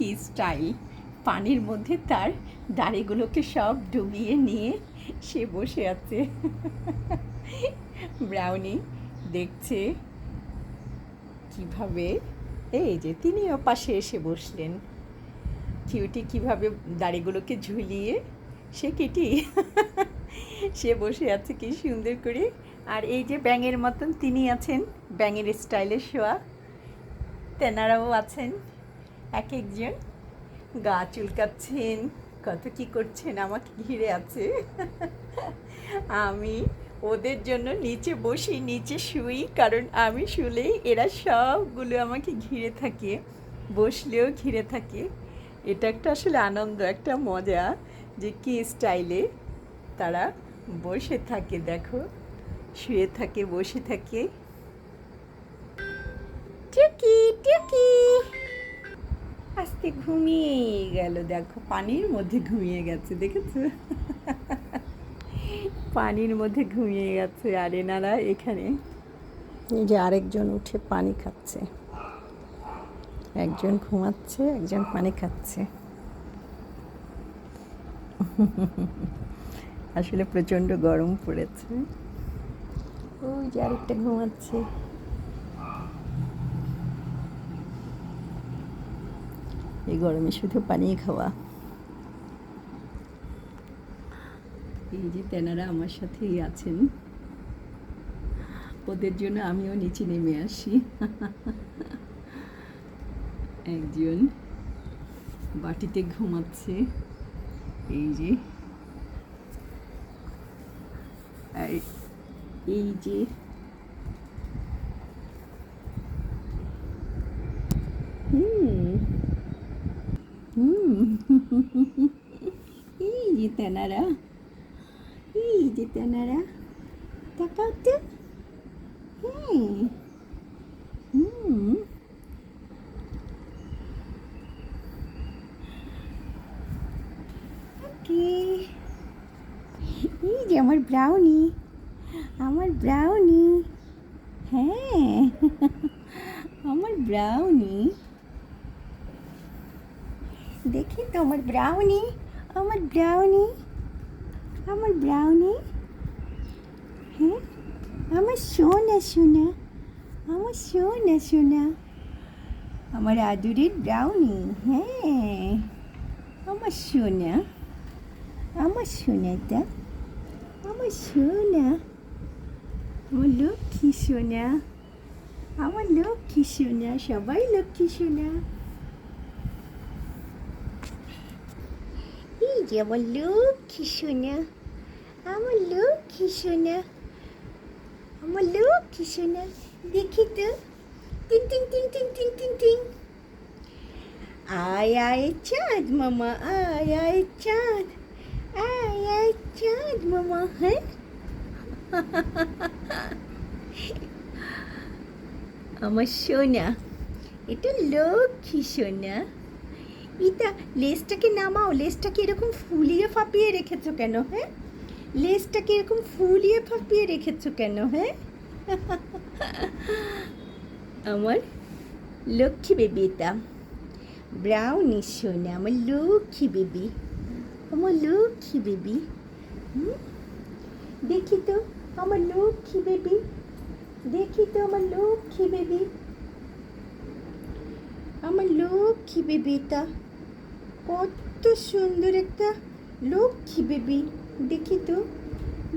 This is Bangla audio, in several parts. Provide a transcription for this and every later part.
কি স্টাইল পানির মধ্যে তার দাড়িগুলোকে সব ডুবিয়ে নিয়ে সে বসে আছে। ব্রাউনি দেখছে কীভাবে, এই যে তিনিও পাশে এসে বসলেন। কিউটি কীভাবে দাড়িগুলোকে ঝুলিয়ে, সে কিটি, সে বসে আছে কি সুন্দর করে। আর এই যে ব্যাঙের মতন তিনি আছেন, ব্যাঙের স্টাইলে শোয়া। তেনারাও আছেন। এক একজন গা চুলকাচ্ছেন, কত কি করছেন, আমাকে ঘিরে আছে। আমি ওদের জন্য নিচে বসি, নিচে শুই, কারণ আমি শুলেই এরা সবগুলো আমাকে ঘিরে থাকে, বসলেও ঘিরে থাকে। এটা একটা আসলে আনন্দ, একটা মজা যে কি স্টাইলে তারা বসে থাকে, দেখো, শুয়ে থাকে, বসে থাকে। টুকি টুকি আস্তে ঘুমিয়ে গেল, দেখো পানির মধ্যে ঘুমিয়ে গেছে, দেখেছ? পানির মধ্যে ঘুমিয়ে গেছে আর এনারা এখানে। এই যে আরেকজন উঠে পানি খাচ্ছে। একজন ঘুমাচ্ছে, একজন পানি খাচ্ছে। আসলে প্রচণ্ড গরম পড়েছে। ওই যে আরেকটা ঘুমাচ্ছে। এই গরমে শুধু পানি খাওয়া। এই যে তেনারা আমার সাথেই আছেন। ওদের জন্য আমিও নিচে নেমে আসি। একজন বাটিতে ঘুমাচ্ছে। এই যে। এই যে এই যে তেনারা এই যে তেনারা তাকাও তো হুম হুম ওকে এই যে আমার ব্রাউনি আমার ব্রাউনি হ্যাঁ আমার ব্রাউনি দেখি তো, আমার ব্রাউনি আমার ব্রাউনি আমার ব্রাউনি হ্যাঁ? আমার সোনা সোনা, আমার সোনা সোনা, আমার আদুরের ব্রাউনি হ্যাঁ আমার সোনা, আমার সোনাটা, আমার সোনা, আমার লক্ষ্মী সোনা, আমার লক্ষ্মী সোনা, সবাই লক্ষ্মী সোনা এই যে আমার লক্ষ্মী সোনা আমার লক্ষ্মী সোনা আমার লক্ষ্মী সোনা দেখি তো টিং টিং টিং টিং টিং টিং টিং আয় আয় চাঁদ মামা আয় আয় চাঁদ আয় আয় চাঁদ মামা হ্যাঁ আমার সোনা এটা লক্ষ্মী সোনা ইতা লেজটাকে নামাও। লেজটাকে এরকম ফুলিয়ে ফাঁপিয়ে রেখেছো কেন হ্যাঁ? লেজটাকে এরকম ফুলিয়ে ফাঁপিয়ে রেখেছো কেন হ্যাঁ? আমার লক্ষ্মী বেবি এটা। ব্রাউনি সোনা, আমার লক্ষ্মী বেবি। আমার লক্ষ্মী বেবি। দেখি তো, আমার লক্ষ্মী বেবি। দেখি তো, আমার লক্ষ্মী বেবি। আমার লক্ষ্মী বেবিটা। কত সুন্দর একটা লক্ষ্মী বেবি। দেখি তো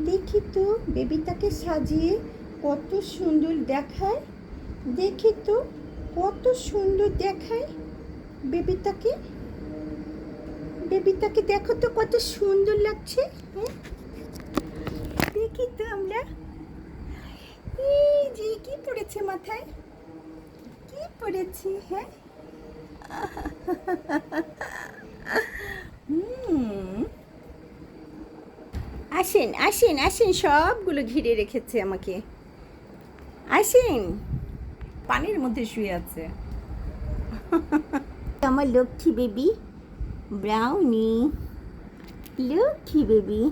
দেখি তো বেবিটাকে সাজিয়ে কত সুন্দর দেখায়। দেখি তো কত সুন্দর দেখায় বেবিটাকে। বেবিটাকে দেখো তো কত সুন্দর লাগছে হ্যাঁ? দেখি তো আমরা। এই যে কি পড়েছে মাথায়? কি পড়েছে হ্যাঁ। আসেন আসেন আসেন, সবগুলো ঘিরে রেখেছে আমাকে। আসেন। পানির মধ্যে শুয়ে আছে। আমার Lakshmi baby, Brownie. Lakshmi baby.